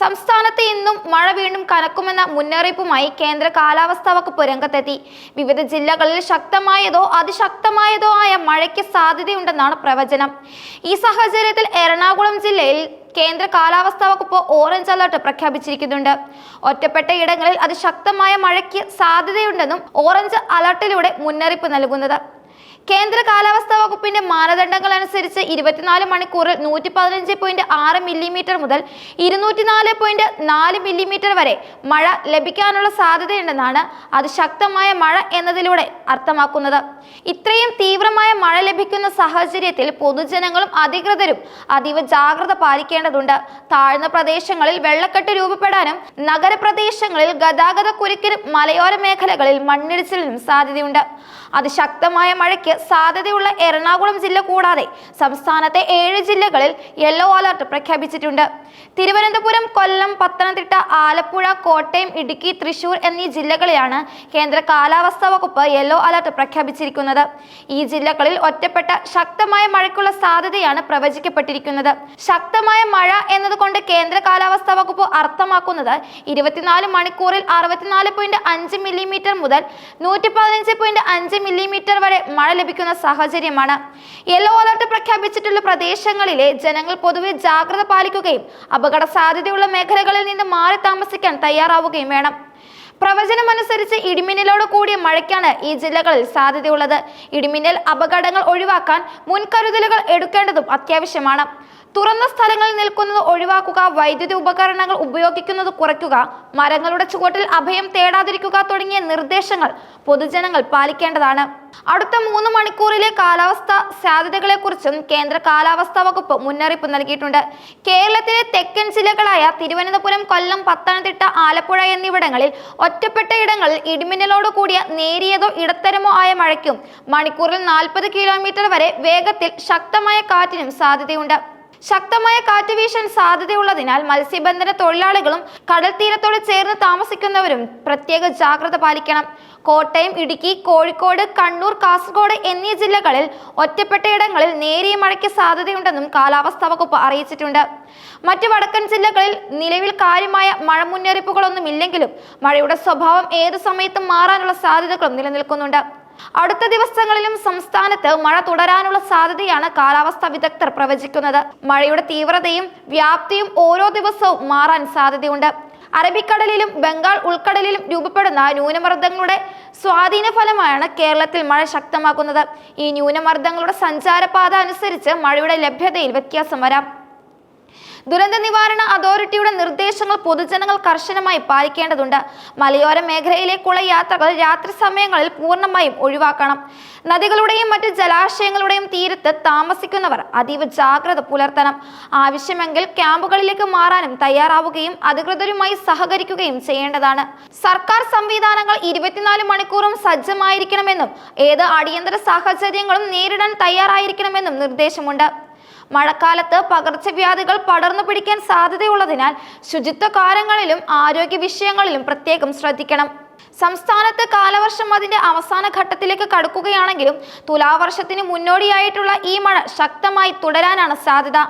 സംസ്ഥാനത്ത് ഇന്നും മഴ വീണ്ടും കനക്കുമെന്ന മുന്നറിയിപ്പുമായി കേന്ദ്ര കാലാവസ്ഥാ വകുപ്പ് രംഗത്തെത്തി. വിവിധ ജില്ലകളിൽ ശക്തമായതോ അതിശക്തമായതോ ആയ മഴയ്ക്ക് സാധ്യതയുണ്ടെന്നാണ് പ്രവചനം. ഈ സാഹചര്യത്തിൽ എറണാകുളം ജില്ലയിൽ കേന്ദ്ര കാലാവസ്ഥാ വകുപ്പ് ഓറഞ്ച് അലർട്ട് പ്രഖ്യാപിച്ചിരിക്കുന്നുണ്ട്. ഒറ്റപ്പെട്ട ഇടങ്ങളിൽ അതിശക്തമായ മഴയ്ക്ക് സാധ്യതയുണ്ടെന്നും ഓറഞ്ച് അലർട്ടിലൂടെ മുന്നറിയിപ്പ് നൽകുന്നത്. കേന്ദ്ര കാലാവസ്ഥാ വകുപ്പിന്റെ മാനദണ്ഡങ്ങൾ അനുസരിച്ച് ഇരുപത്തിനാല് മണിക്കൂറിൽ നൂറ്റി പതിനഞ്ച് പോയിന്റ് ആറ് മില്ലിമീറ്റർ മുതൽ ഇരുന്നൂറ്റിനാല് പോയിന്റ് നാല് മില്ലിമീറ്റർ വരെ മഴ ലഭിക്കാനുള്ള സാധ്യതയുണ്ടെന്നാണ് അതിശക്തമായ മഴ എന്നതിലൂടെ അർത്ഥമാക്കുന്നത്. ഇത്രയും തീവ്രമായ മഴ ലഭിക്കുന്ന സാഹചര്യത്തിൽ പൊതുജനങ്ങളും അധികൃതരും അതീവ ജാഗ്രത പാലിക്കേണ്ടതുണ്ട്. താഴ്ന്ന പ്രദേശങ്ങളിൽ വെള്ളക്കെട്ട് രൂപപ്പെടാനും നഗരപ്രദേശങ്ങളിൽ ഗതാഗത കുരുക്കിനും മലയോര മേഖലകളിൽ മണ്ണിടിച്ചിലിനും സാധ്യതയുണ്ട്. അതിശക്തമായ മഴയ്ക്ക് സാധ്യതയുള്ള എറണാകുളം ജില്ല കൂടാതെ സംസ്ഥാനത്തെ ഏഴ് ജില്ലകളിൽ യെല്ലോ അലർട്ട് പ്രഖ്യാപിച്ചിട്ടുണ്ട്. തിരുവനന്തപുരം കൊല്ലം പത്തനംതിട്ട ആലപ്പുഴ കോട്ടയം ഇടുക്കി തൃശൂർ എന്നീ ജില്ലകളിലാണ് കേന്ദ്ര കാലാവസ്ഥാ വകുപ്പ് യെല്ലോ അലർട്ട് പ്രഖ്യാപിച്ചിരിക്കുന്നത്. ഈ ജില്ലകളിൽ ഒറ്റപ്പെട്ട ശക്തമായ മഴയ്ക്കുള്ള സാധ്യതയാണ് പ്രവചിക്കപ്പെട്ടിരിക്കുന്നത്. ശക്തമായ മഴ എന്നതുകൊണ്ട് കേന്ദ്ര കാലാവസ്ഥാ വകുപ്പ് അർത്ഥമാക്കുന്നത് ഇരുപത്തിനാല് മണിക്കൂറിൽ അറുപത്തിനാല് പോയിന്റ് അഞ്ച് മില്ലിമീറ്റർ മുതൽ നൂറ്റി പതിനഞ്ച് പോയിന്റ് അഞ്ച് മില്ലിമീറ്റർ വരെ മഴ ലഭിക്കുന്ന സാഹചര്യമാണ്. യെല്ലോ അലർട്ട് പ്രഖ്യാപിച്ചിട്ടുള്ള പ്രദേശങ്ങളിലെ ജനങ്ങൾ പൊതുവെ ജാഗ്രത പാലിക്കുകയും അപകട സാധ്യതയുള്ള മേഖലകളിൽ നിന്ന് മാറി താമസിക്കാൻ തയ്യാറാവുകയും വേണം. പ്രവചനമനുസരിച്ച് ഇടിമിന്നലോട് കൂടിയ മഴയ്ക്കാണ് ഈ ജില്ലകളിൽ സാധ്യതയുള്ളത്. ഇടിമിന്നൽ അപകടങ്ങൾ ഒഴിവാക്കാൻ മുൻകരുതലുകൾ എടുക്കേണ്ടതും അത്യാവശ്യമാണ്. തുറന്ന സ്ഥലങ്ങളിൽ നിൽക്കുന്നത് ഒഴിവാക്കുക വൈദ്യുതി ഉപകരണങ്ങൾ ഉപയോഗിക്കുന്നത് കുറയ്ക്കുക മരങ്ങളുടെ ചുവട്ടിൽ അഭയം തേടാതിരിക്കുക തുടങ്ങിയ നിർദ്ദേശങ്ങൾ പൊതുജനങ്ങൾ പാലിക്കേണ്ടതാണ്. അടുത്ത മൂന്ന് മണിക്കൂറിലെ കാലാവസ്ഥ സാധ്യതകളെക്കുറിച്ചും കേന്ദ്ര കാലാവസ്ഥാ വകുപ്പ് മുന്നറിയിപ്പ് നൽകിയിട്ടുണ്ട്. കേരളത്തിലെ തെക്കൻ ജില്ലകളായ തിരുവനന്തപുരം കൊല്ലം പത്തനംതിട്ട ആലപ്പുഴ എന്നിവിടങ്ങളിൽ ഒറ്റപ്പെട്ട ഇടങ്ങളിൽ ഇടിമിന്നലോട് കൂടിയ നേരിയതോ ഇടത്തരമോ ആയ മഴയ്ക്കും മണിക്കൂറിൽ നാൽപ്പത് കിലോമീറ്റർ വരെ വേഗത്തിൽ ശക്തമായ കാറ്റിനും സാധ്യതയുണ്ട്. ശക്തമായ കാറ്റ് വീശാൻ സാധ്യതയുള്ളതിനാൽ മത്സ്യബന്ധന തൊഴിലാളികളും കടൽ തീരത്തോട് ചേർന്ന് താമസിക്കുന്നവരും പ്രത്യേക ജാഗ്രത പാലിക്കണം. കോട്ടയം ഇടുക്കി കോഴിക്കോട് കണ്ണൂർ കാസർഗോഡ് എന്നീ ജില്ലകളിൽ ഒറ്റപ്പെട്ട ഇടങ്ങളിൽ നേരിയ മഴയ്ക്ക് സാധ്യതയുണ്ടെന്നും കാലാവസ്ഥാ വകുപ്പ് അറിയിച്ചിട്ടുണ്ട്. മറ്റ് വടക്കൻ ജില്ലകളിൽ നിലവിൽ കാര്യമായ മഴ മുന്നറിയിപ്പുകളൊന്നുമില്ലെങ്കിലും മഴയുടെ സ്വഭാവം ഏതു സമയത്തും മാറാനുള്ള സാധ്യതകളും നിലനിൽക്കുന്നുണ്ട്. അടുത്ത ദിവസങ്ങളിലും സംസ്ഥാനത്ത് മഴ തുടരാനുള്ള സാധ്യതയാണ് കാലാവസ്ഥാ വിദഗ്ധർ പ്രവചിക്കുന്നത്. മഴയുടെ തീവ്രതയും വ്യാപ്തിയും ഓരോ ദിവസവും മാറാൻ സാധ്യതയുണ്ട്. അറബിക്കടലിലും ബംഗാൾ ഉൾക്കടലിലും രൂപപ്പെടുന്ന ന്യൂനമർദ്ദങ്ങളുടെ സ്വാധീന ഫലമായാണ് കേരളത്തിൽ മഴ ശക്തമാക്കുന്നത്. ഈ ന്യൂനമർദ്ദങ്ങളുടെ സഞ്ചാരപാത അനുസരിച്ച് മഴയുടെ ലഭ്യതയിൽ വ്യത്യാസം വരാം. ദുരന്ത നിവാരണ അതോറിറ്റിയുടെ നിർദ്ദേശങ്ങൾ പൊതുജനങ്ങൾ കർശനമായി പാലിക്കേണ്ടതുണ്ട്. മലയോര മേഖലയിലേക്കുള്ള യാത്രകൾ രാത്രി സമയങ്ങളിൽ പൂർണമായും ഒഴിവാക്കണം. നദികളുടെയും മറ്റ് ജലാശയങ്ങളുടെയും തീരത്ത് താമസിക്കുന്നവർ അതീവ ജാഗ്രത പുലർത്തണം. ആവശ്യമെങ്കിൽ ക്യാമ്പുകളിലേക്ക് മാറാനും തയ്യാറാവുകയും അധികൃതരുമായി സഹകരിക്കുകയും ചെയ്യേണ്ടതാണ്. സർക്കാർ സംവിധാനങ്ങൾ ഇരുപത്തിനാല് മണിക്കൂറും സജ്ജമായിരിക്കണമെന്നും ഏത് അടിയന്തര സാഹചര്യങ്ങളും നേരിടാൻ തയ്യാറായിരിക്കണമെന്നും നിർദ്ദേശമുണ്ട്. മഴക്കാലത്ത് പകർച്ചവ്യാധികൾ പടർന്നു പിടിക്കാൻ സാധ്യതയുള്ളതിനാൽ ശുചിത്വ കാര്യങ്ങളിലും ആരോഗ്യ വിഷയങ്ങളിലും പ്രത്യേകം ശ്രദ്ധിക്കണം. സംസ്ഥാനത്ത് കാലവർഷം അതിന്റെ അവസാന ഘട്ടത്തിലേക്ക് കടക്കുകയാണെങ്കിലും തുലാവർഷത്തിന് മുന്നോടിയായിട്ടുള്ള ഈ മഴ ശക്തമായി തുടരാനാണ് സാധ്യത.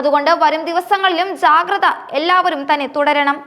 അതുകൊണ്ട് വരും ദിവസങ്ങളിലും ജാഗ്രത എല്ലാവരും തന്നെ തുടരണം.